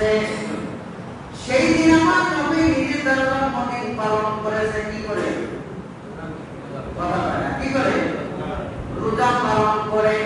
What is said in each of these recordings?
জন্মগ্রহণ সেই দিন আমার নবী নিজে তার জন্মদিন পালন করেছে, কি করে? কি করে? রোজা পালন করে।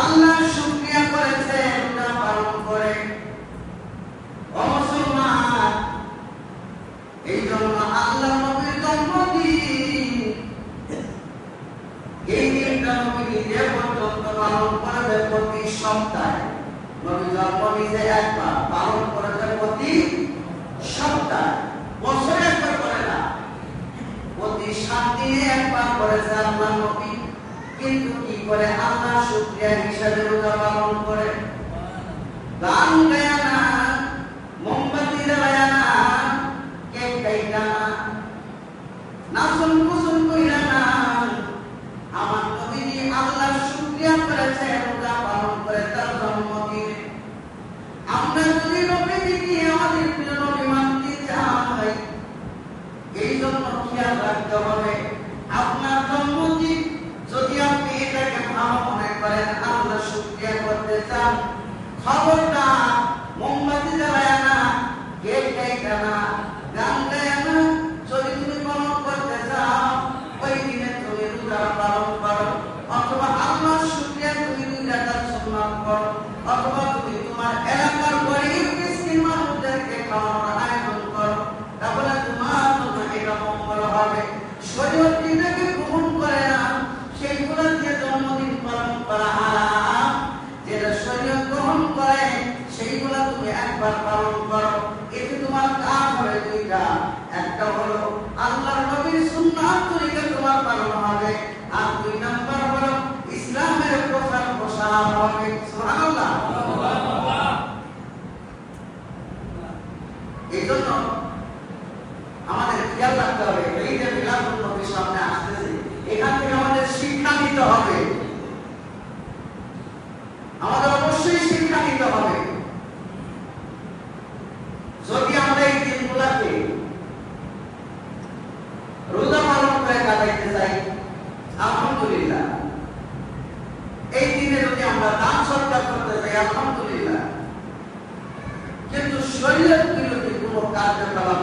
আল্লাহ শুকরিয়া করেছে, রোজা পালন করে। ও মুসলমান, এই জন্য আল্লাহ নবীর জন্মদিন এই দিনটা নবী নিজে পর্যন্ত পালন করেছে প্রতি সপ্তাহে। নবী করে দিনে আল্লাহ নবী। কিন্তু কি করে? আল্লাহ করে। গান গায় না, মোমবাতি জ্বালায় না, কেক খাইটা না, নাচন কুসন কইরা না আমার নবীজি আল্লাহ শুকরিয়া করেছে রোজা পালন করে তার জন্মদিনে আমরা যদি নবীজিকে আমাদের প্রিয় নবী মানতে চাই এই জন্য খেয়াল রাখতে হবে আপনার জন্মদিন যদি আপনি এটাকে ভালো মনে করেন আল্লাহ শুকরিয়া করতে চান খবরদার মোমবাতি জ্বালায় না কেক তরিকা তোমার পালন হবে। আর দুই নাম্বার হলো ইসলামের প্রচার প্রসার হবে। সুবহানাল্লাহ। এই জন্য সময় কাটাইতে চাই। আলহামদুলিল্লাহ। এই দিনে যদি আমরা দান সরকার করতে চাই আলহামদুলিল্লাহ। কিন্তু শরীরের বিরুদ্ধে কোনো কার্যকলাপ